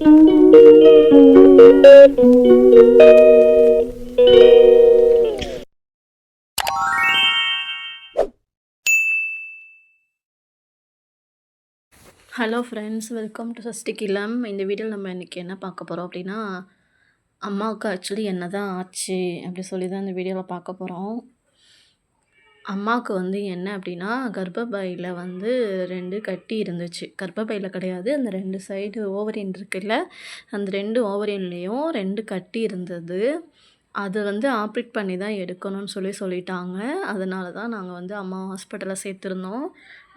Hello friends welcome to Sashti Illam இந்த வீடியோவில் நம்ம இன்றைக்கி என்ன பார்க்க போகிறோம் அப்படின்னா அம்மாவுக்கு ஆக்சுவலி என்ன தான் ஆச்சு அப்படி சொல்லி தான் இந்த வீடியோவில் பார்க்க போகிறோம் அம்மாவுக்கு வந்து என்ன அப்படின்னா கர்ப்பப்பையில் வந்து ரெண்டு கட்டி இருந்துச்சு. கர்ப்பப்பையில் கிடையாது. அந்த ரெண்டு சைடு ஓவரியன் இருக்குல்ல? அந்த ரெண்டு ஓவரியன்லேயும் ரெண்டு கட்டி இருந்தது. அது வந்து ஆப்ரேட் பண்ணி தான் எடுக்கணும்னு சொல்லி சொல்லிட்டாங்க. அதனால தான் நாங்கள் வந்து அம்மா ஹாஸ்பிட்டலில் சேர்த்துருந்தோம்.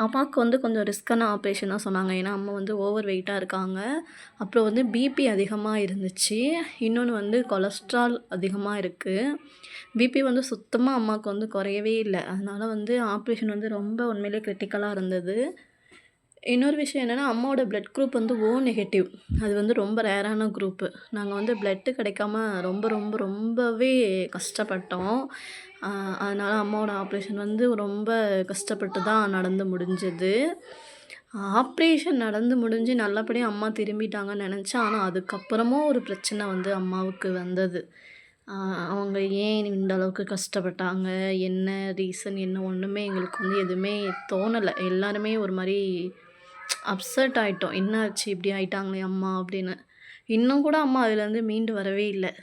அம்மாவுக்கு வந்து கொஞ்சம் ரிஸ்க்கான ஆப்ரேஷன் தான் சொன்னாங்க. ஏன்னா அம்மா வந்து ஓவர் வெயிட்டாக இருக்காங்க. அப்புறம் வந்து பிபி அதிகமாக இருந்துச்சு. இன்னொன்று வந்து கொலஸ்ட்ரால் அதிகமாக இருக்குது பிபி வந்து சுத்தமாக அம்மாவுக்கு வந்து குறையவே இல்லை. அதனால் வந்து ஆப்ரேஷன் வந்து ரொம்ப உண்மையிலே கிரிட்டிக்கலாக இருந்தது. இன்னொரு விஷயம் என்னென்னா அம்மாவோட ப்ளட் குரூப் வந்து ஓ நெகட்டிவ் அது வந்து ரொம்ப ரேரான குரூப்பு நாங்கள் வந்து ப்ளட்டு கிடைக்காம ரொம்ப ரொம்ப ரொம்பவே கஷ்டப்பட்டோம். அதனால் அம்மாவோட ஆப்ரேஷன் வந்து ரொம்ப கஷ்டப்பட்டு தான் நடந்து முடிஞ்சது. ஆப்ரேஷன் நடந்து முடிஞ்சு நல்லபடியாக அம்மா திரும்பிட்டாங்கன்னு நினச்சேன். ஆனால் அதுக்கப்புறமும் ஒரு பிரச்சனை வந்து அம்மாவுக்கு வந்தது. அவங்க ஏன் இந்த அளவுக்கு கஷ்டப்பட்டாங்க? என்ன ரீசன் என்ன ஒன்றுமே எங்களுக்கு வந்து எதுவுமே தோணலை. எல்லாருமே ஒரு மாதிரி அப்செட் ஆகிட்டோம் என்ன ஆச்சு இப்படி ஆகிட்டாங்களே அம்மா அப்படின்னு. இன்னும் கூட அம்மா அதுலேருந்து மீண்டு வரவே இல்லை.